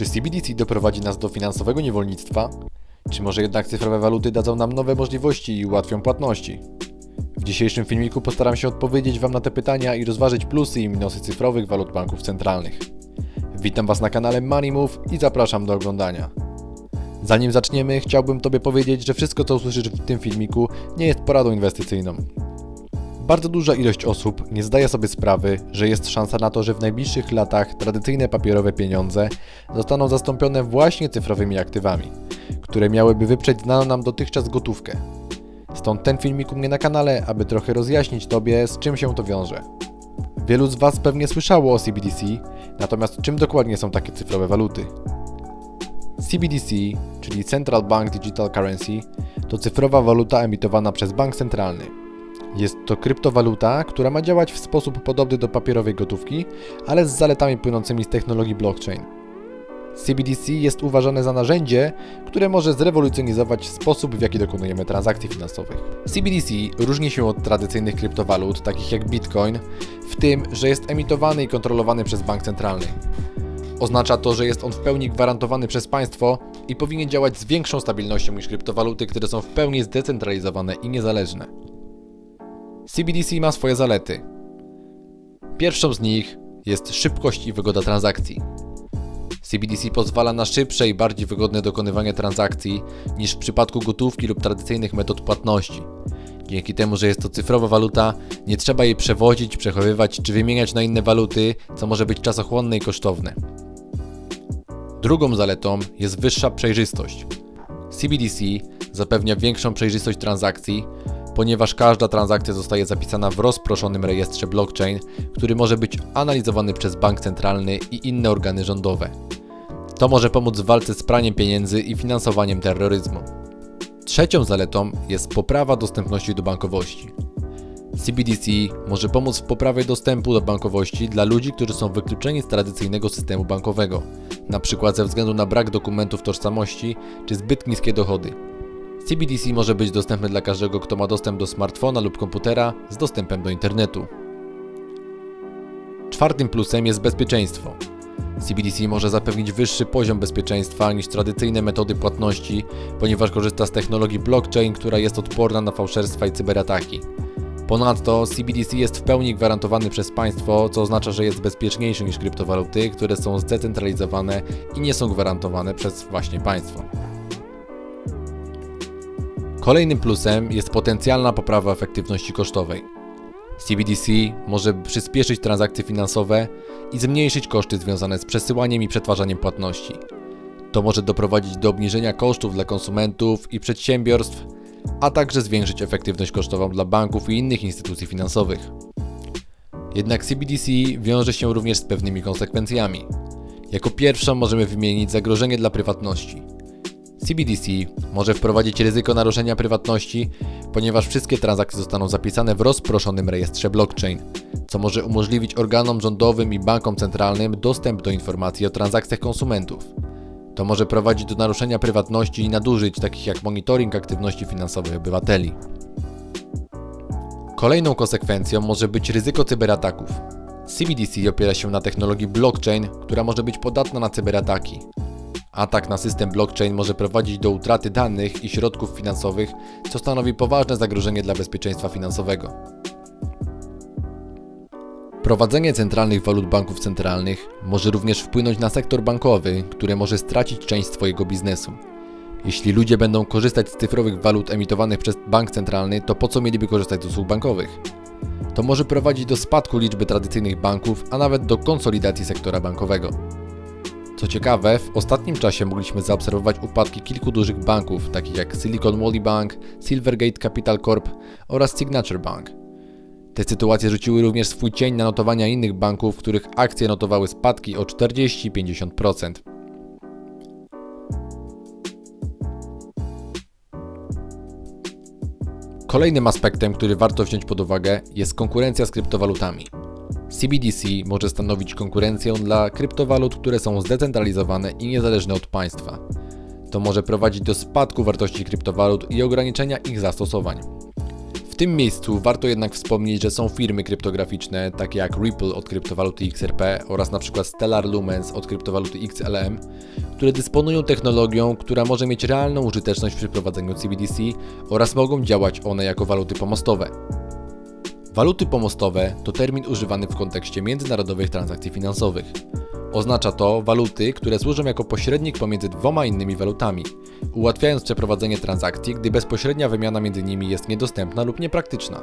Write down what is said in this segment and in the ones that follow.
Czy CBDC doprowadzi nas do finansowego niewolnictwa? Czy może jednak cyfrowe waluty dadzą nam nowe możliwości i ułatwią płatności? W dzisiejszym filmiku postaram się odpowiedzieć Wam na te pytania i rozważyć plusy i minusy cyfrowych walut banków centralnych. Witam Was na kanale Money i zapraszam do oglądania. Zanim zaczniemy, chciałbym Tobie powiedzieć, że wszystko co usłyszysz w tym filmiku nie jest poradą inwestycyjną. Bardzo duża ilość osób nie zdaje sobie sprawy, że jest szansa na to, że w najbliższych latach tradycyjne papierowe pieniądze zostaną zastąpione właśnie cyfrowymi aktywami, które miałyby wyprzeć znaną nam dotychczas gotówkę. Stąd ten filmik u mnie na kanale, aby trochę rozjaśnić Tobie, z czym się to wiąże. Wielu z Was pewnie słyszało o CBDC, natomiast czym dokładnie są takie cyfrowe waluty? CBDC, czyli Central Bank Digital Currency, to cyfrowa waluta emitowana przez bank centralny. Jest to kryptowaluta, która ma działać w sposób podobny do papierowej gotówki, ale z zaletami płynącymi z technologii blockchain. CBDC jest uważane za narzędzie, które może zrewolucjonizować sposób, w jaki dokonujemy transakcji finansowych. CBDC różni się od tradycyjnych kryptowalut, takich jak Bitcoin, w tym, że jest emitowany i kontrolowany przez bank centralny. Oznacza to, że jest on w pełni gwarantowany przez państwo i powinien działać z większą stabilnością niż kryptowaluty, które są w pełni zdecentralizowane i niezależne. CBDC ma swoje zalety. Pierwszą z nich jest szybkość i wygoda transakcji. CBDC pozwala na szybsze i bardziej wygodne dokonywanie transakcji niż w przypadku gotówki lub tradycyjnych metod płatności. Dzięki temu, że jest to cyfrowa waluta, nie trzeba jej przewozić, przechowywać czy wymieniać na inne waluty, co może być czasochłonne i kosztowne. Drugą zaletą jest wyższa przejrzystość. CBDC zapewnia większą przejrzystość transakcji, ponieważ każda transakcja zostaje zapisana w rozproszonym rejestrze blockchain, który może być analizowany przez bank centralny i inne organy rządowe. To może pomóc w walce z praniem pieniędzy i finansowaniem terroryzmu. Trzecią zaletą jest poprawa dostępności do bankowości. CBDC może pomóc w poprawie dostępu do bankowości dla ludzi, którzy są wykluczeni z tradycyjnego systemu bankowego, np. ze względu na brak dokumentów tożsamości czy zbyt niskie dochody. CBDC może być dostępny dla każdego, kto ma dostęp do smartfona lub komputera z dostępem do internetu. Czwartym plusem jest bezpieczeństwo. CBDC może zapewnić wyższy poziom bezpieczeństwa niż tradycyjne metody płatności, ponieważ korzysta z technologii blockchain, która jest odporna na fałszerstwa i cyberataki. Ponadto CBDC jest w pełni gwarantowany przez państwo, co oznacza, że jest bezpieczniejszy niż kryptowaluty, które są zdecentralizowane i nie są gwarantowane przez właśnie państwo. Kolejnym plusem jest potencjalna poprawa efektywności kosztowej. CBDC może przyspieszyć transakcje finansowe i zmniejszyć koszty związane z przesyłaniem i przetwarzaniem płatności. To może doprowadzić do obniżenia kosztów dla konsumentów i przedsiębiorstw, a także zwiększyć efektywność kosztową dla banków i innych instytucji finansowych. Jednak CBDC wiąże się również z pewnymi konsekwencjami. Jako pierwszą możemy wymienić zagrożenie dla prywatności. CBDC może wprowadzić ryzyko naruszenia prywatności, ponieważ wszystkie transakcje zostaną zapisane w rozproszonym rejestrze blockchain, co może umożliwić organom rządowym i bankom centralnym dostęp do informacji o transakcjach konsumentów. To może prowadzić do naruszenia prywatności i nadużyć, takich jak monitoring aktywności finansowych obywateli. Kolejną konsekwencją może być ryzyko cyberataków. CBDC opiera się na technologii blockchain, która może być podatna na cyberataki. Atak na system blockchain może prowadzić do utraty danych i środków finansowych, co stanowi poważne zagrożenie dla bezpieczeństwa finansowego. Prowadzenie centralnych walut banków centralnych może również wpłynąć na sektor bankowy, który może stracić część swojego biznesu. Jeśli ludzie będą korzystać z cyfrowych walut emitowanych przez bank centralny, to po co mieliby korzystać z usług bankowych? To może prowadzić do spadku liczby tradycyjnych banków, a nawet do konsolidacji sektora bankowego. Co ciekawe, w ostatnim czasie mogliśmy zaobserwować upadki kilku dużych banków, takich jak Silicon Valley Bank, Silvergate Capital Corp oraz Signature Bank. Te sytuacje rzuciły również swój cień na notowania innych banków, których akcje notowały spadki o 40-50%. Kolejnym aspektem, który warto wziąć pod uwagę, jest konkurencja z kryptowalutami. CBDC może stanowić konkurencję dla kryptowalut, które są zdecentralizowane i niezależne od państwa. To może prowadzić do spadku wartości kryptowalut i ograniczenia ich zastosowań. W tym miejscu warto jednak wspomnieć, że są firmy kryptograficzne, takie jak Ripple od kryptowaluty XRP oraz przykład Stellar Lumens od kryptowaluty XLM, które dysponują technologią, która może mieć realną użyteczność przy prowadzeniu CBDC oraz mogą działać one jako waluty pomostowe. Waluty pomostowe to termin używany w kontekście międzynarodowych transakcji finansowych. Oznacza to waluty, które służą jako pośrednik pomiędzy dwoma innymi walutami, ułatwiając przeprowadzenie transakcji, gdy bezpośrednia wymiana między nimi jest niedostępna lub niepraktyczna.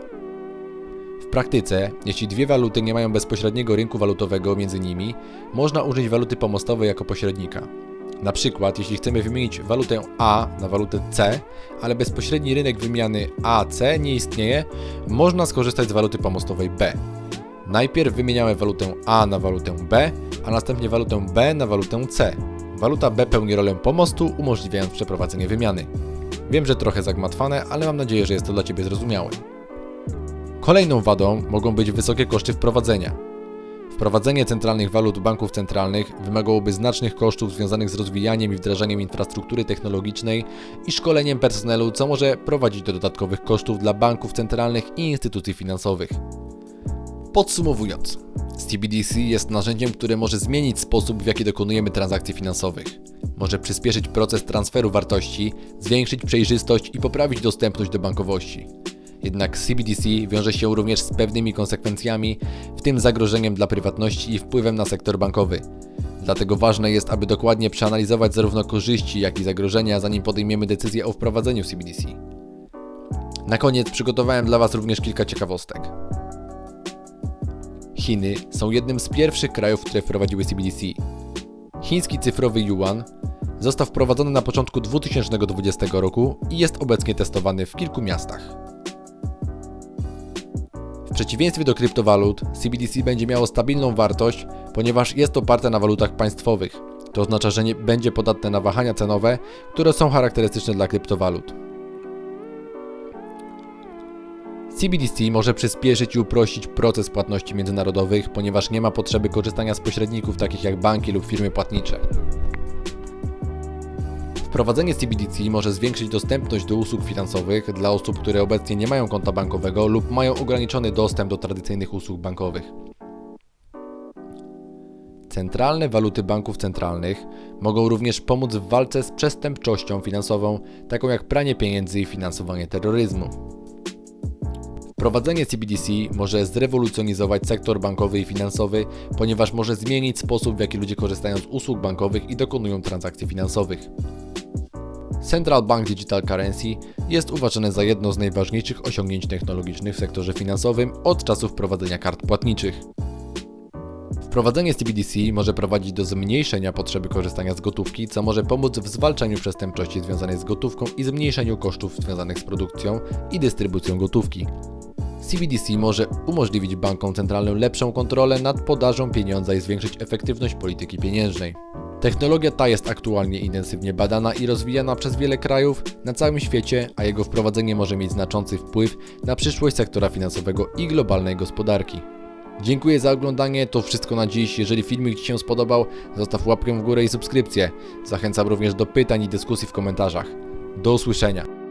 W praktyce, jeśli dwie waluty nie mają bezpośredniego rynku walutowego między nimi, można użyć waluty pomostowej jako pośrednika. Na przykład, jeśli chcemy wymienić walutę A na walutę C, ale bezpośredni rynek wymiany AC nie istnieje, można skorzystać z waluty pomostowej B. Najpierw wymieniamy walutę A na walutę B, a następnie walutę B na walutę C. Waluta B pełni rolę pomostu, umożliwiając przeprowadzenie wymiany. Wiem, że trochę zagmatwane, ale mam nadzieję, że jest to dla Ciebie zrozumiałe. Kolejną wadą mogą być wysokie koszty wprowadzenia. Wprowadzenie centralnych walut banków centralnych wymagałoby znacznych kosztów związanych z rozwijaniem i wdrażaniem infrastruktury technologicznej i szkoleniem personelu, co może prowadzić do dodatkowych kosztów dla banków centralnych i instytucji finansowych. Podsumowując, CBDC jest narzędziem, które może zmienić sposób, w jaki dokonujemy transakcji finansowych. Może przyspieszyć proces transferu wartości, zwiększyć przejrzystość i poprawić dostępność do bankowości. Jednak CBDC wiąże się również z pewnymi konsekwencjami, w tym zagrożeniem dla prywatności i wpływem na sektor bankowy. Dlatego ważne jest, aby dokładnie przeanalizować zarówno korzyści, jak i zagrożenia, zanim podejmiemy decyzję o wprowadzeniu CBDC. Na koniec przygotowałem dla Was również kilka ciekawostek. Chiny są jednym z pierwszych krajów, które wprowadziły CBDC. Chiński cyfrowy yuan został wprowadzony na początku 2020 roku i jest obecnie testowany w kilku miastach. Przeciwieństwie do kryptowalut, CBDC będzie miało stabilną wartość, ponieważ jest oparte na walutach państwowych. To oznacza, że nie będzie podatne na wahania cenowe, które są charakterystyczne dla kryptowalut. CBDC może przyspieszyć i uprościć proces płatności międzynarodowych, ponieważ nie ma potrzeby korzystania z pośredników takich jak banki lub firmy płatnicze. Wprowadzenie CBDC może zwiększyć dostępność do usług finansowych dla osób, które obecnie nie mają konta bankowego lub mają ograniczony dostęp do tradycyjnych usług bankowych. Centralne waluty banków centralnych mogą również pomóc w walce z przestępczością finansową, taką jak pranie pieniędzy i finansowanie terroryzmu. Wprowadzenie CBDC może zrewolucjonizować sektor bankowy i finansowy, ponieważ może zmienić sposób, w jaki ludzie korzystają z usług bankowych i dokonują transakcji finansowych. Central Bank Digital Currency jest uważany za jedno z najważniejszych osiągnięć technologicznych w sektorze finansowym od czasu wprowadzenia kart płatniczych. Wprowadzenie CBDC może prowadzić do zmniejszenia potrzeby korzystania z gotówki, co może pomóc w zwalczaniu przestępczości związanej z gotówką i zmniejszeniu kosztów związanych z produkcją i dystrybucją gotówki. CBDC może umożliwić bankom centralnym lepszą kontrolę nad podażą pieniądza i zwiększyć efektywność polityki pieniężnej. Technologia ta jest aktualnie intensywnie badana i rozwijana przez wiele krajów na całym świecie, a jego wprowadzenie może mieć znaczący wpływ na przyszłość sektora finansowego i globalnej gospodarki. Dziękuję za oglądanie, to wszystko na dziś. Jeżeli filmik Ci się spodobał, zostaw łapkę w górę i subskrypcję. Zachęcam również do pytań i dyskusji w komentarzach. Do usłyszenia.